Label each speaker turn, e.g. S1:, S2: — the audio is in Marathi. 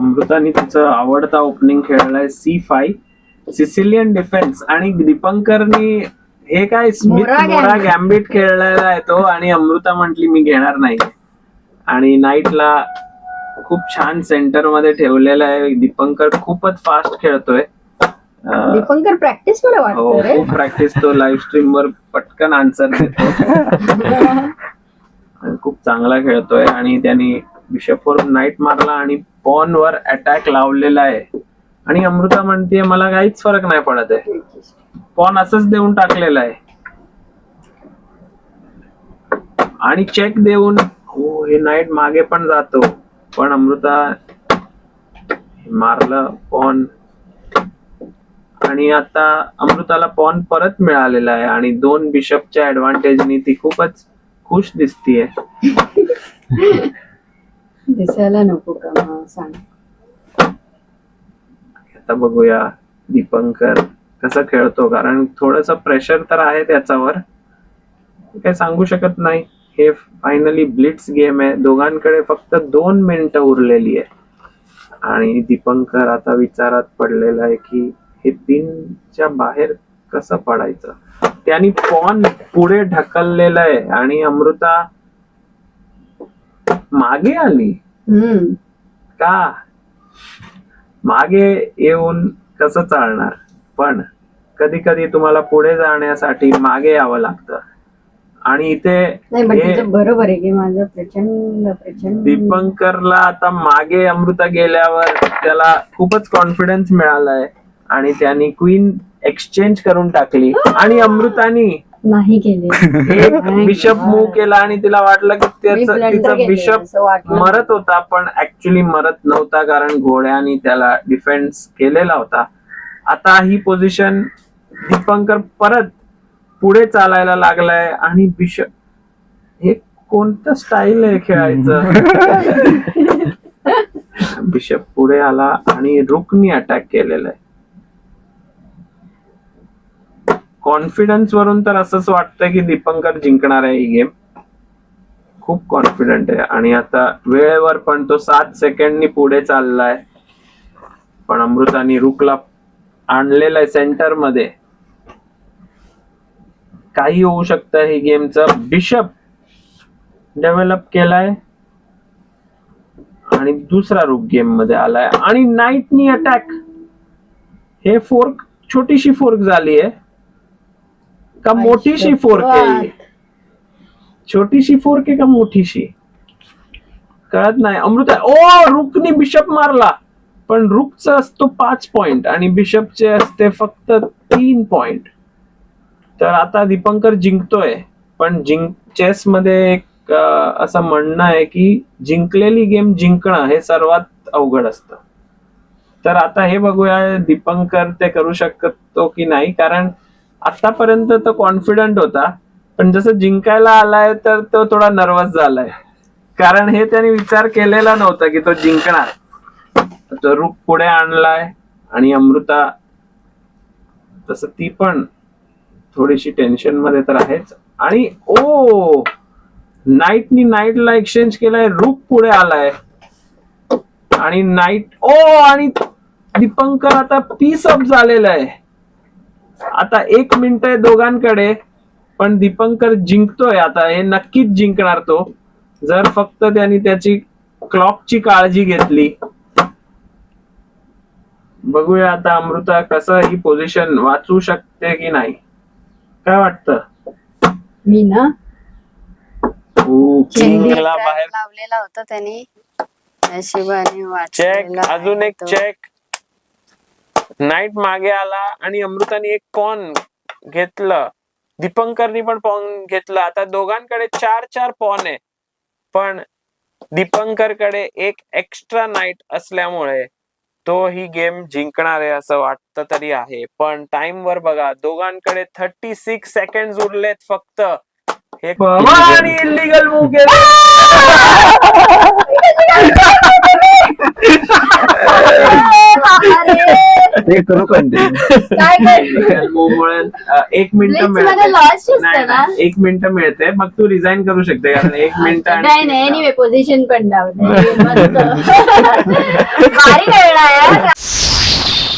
S1: अमृताने तिचं आवडता ओपनिंग खेळलाय सी फाय सिसिलियन डिफेन्स आणि दीपंकरनी हे काय स्मिथ
S2: मोरा गॅम्बिट.
S1: खेळलेला आहे तो आणि अमृता म्हटली मी घेणार नाही. आणि नाईटला खूप छान सेंटरमध्ये ठेवलेला आहे. दीपंकर खूपच फास्ट खेळतोय.
S2: दीपंकर प्रॅक्टिस
S1: हो खूप प्रॅक्टिस तो लाईव्ह स्ट्रीम वर पटकन आन्सर देतो. खूप चांगला खेळतोय आणि त्यांनी बिशप वर नाईट मारला आणि पॉन वर अटॅक लावलेला आहे. आणि अमृता म्हणते मला काहीच फरक नाही पडत आहे. पॉन असंच देऊन टाकलेलं आहे. आणि चेक देऊन हो हे नाईट मागे पण जातो. पण अमृता मारलं पॉन आणि आता अमृताला पॉन परत मिळालेला आहे. आणि दोन बिशपच्या ऍडव्हान्टेजनी ती खूपच खुश दिसतीये.
S2: दिसायला नको. सांग.
S1: आता बघूया दीपंकर कसं खेळतो कारण थोडस प्रेशर तर आहे त्याच्यावर. काही सांगू शकत नाही. हे फायनली ब्लिट्स गेम आहे. दोघांकडे फक्त दोन मिनिटं उरलेली आहे. आणि दीपंकर आता विचारात पडलेला आहे की हे पिनच्या बाहेर कसं पडायचं? त्यांनी पॉन पुढे ढकललेलं आहे. आणि अमृता मागे आली. का? मागे येऊन कसं चालणार? पण कधी कधी तुम्हाला पुढे जाण्यासाठी मागे यावं लागतं. आणि इथे
S2: बरोबर आहे की माझं प्रचंड प्रचंड
S1: दीपंकरला आता मागे अमृता गेल्यावर त्याला खूपच कॉन्फिडन्स मिळालाय. आणि त्यांनी क्वीन एक्सचेंज करून टाकली. आणि अमृतानी
S2: नाही केले
S1: बिशप मूव्ह केला आणि तिला वाटलं की त्याचं तिचा बिशप. मरत होता पण ऍक्च्युली मरत नव्हता कारण घोड्याने त्याला डिफेन्स केलेला होता. आता ही पोझिशन दीपंकर परत पुढे चालायला लागलाय आणि बिशप हे कोणतं स्टाईल आहे खेळायचं? बिशप पुढे आला आणि रुकनी अटॅक केलेला आहे. कॉन्फिडन्स वरून तर असंच वाटतंय की दीपंकर जिंकणार आहे ही गेम खूप कॉन्फिडंट आहे. आणि आता वेळेवर पण तो सात सेकंडनी पुढे चाललाय. पण अमृतानी रुकला आणलेला आहे सेंटरमध्ये. काही होऊ शकतं ही गेमचं बिशप डेव्हलप केलाय. आणि दुसरा रूप गेममध्ये आलाय. आणि नाईटनी अटॅक हे फोर्क छोटीशी फोर्क झाली आहे का मोठीशी फोर्क आहे ही? छोटीशी फोर्क आहे का मोठीशी कळत नाही. अमृता ओ रुकनी बिशप मारला. पण रुकचा असतो पाच पॉइंट आणि बिशपचे असते फक्त तीन पॉइंट. तर आता दीपंकर जिंकतोय. पण जिंक चेस मध्ये एक असं म्हणणं आहे की जिंकलेली गेम जिंकणं हे सर्वात अवघड असतं. तर आता हे बघूया दीपंकर ते करू शकतो की नाही? कारण आतापर्यंत तो कॉन्फिडंट होता. पण जसं जिंकायला आलाय तर तो थोडा नर्वस झालाय. कारण हे त्याने विचार केलेला नव्हता की तो जिंकणार. तो रूप पुढे आणलाय आणि अमृता तसं ती पण थोडीशी टेन्शनमध्ये तर आहेच. आणि ओ नाईटनी नाईटला एक्सचेंज केलाय रूप पुढे आलाय. आणि नाईट ओ आणि दीपंकर आता पीस अप झालेला आहे. आता एक मिनिट आहे दोघांकडे पण दीपंकर जिंकतोय आता हे नक्कीच जिंकणार तो. जर फक्त त्यांनी त्याची क्लॉकची काळजी घेतली. बघूया आता अमृता कसं ही पोझिशन वाचू शकते की नाही. काय वाटतं?
S2: मी ना?
S1: बाहेर.
S2: लावलेला होता त्यांनी.
S1: चेक
S2: वाचलेला
S1: अजून एक
S2: तो.
S1: चेक नाईट मागे आला आणि अमृताने एक पॉन घेतलं. दीपंकरनी पण पॉन घेतलं. आता दोघांकडे चार चार पॉन आहे. पण दीपंकरकडे एक एक्स्ट्रा नाईट असल्यामुळे तो ही गेम जिंकणार आहे असं वाटतं तरी आहे. पण टाइम वर बघा दोघांकडे थर्टी सिक्स सेकंड उरलेत फक्त. हे इलिगल मूव्ह
S3: ते करू
S1: एक मिनिट मिळते. एक मिनिट मिळते. मग तू रिझाईन करू शकते कारण एक मिनिट
S2: एनिवे पोझिशन पण लावते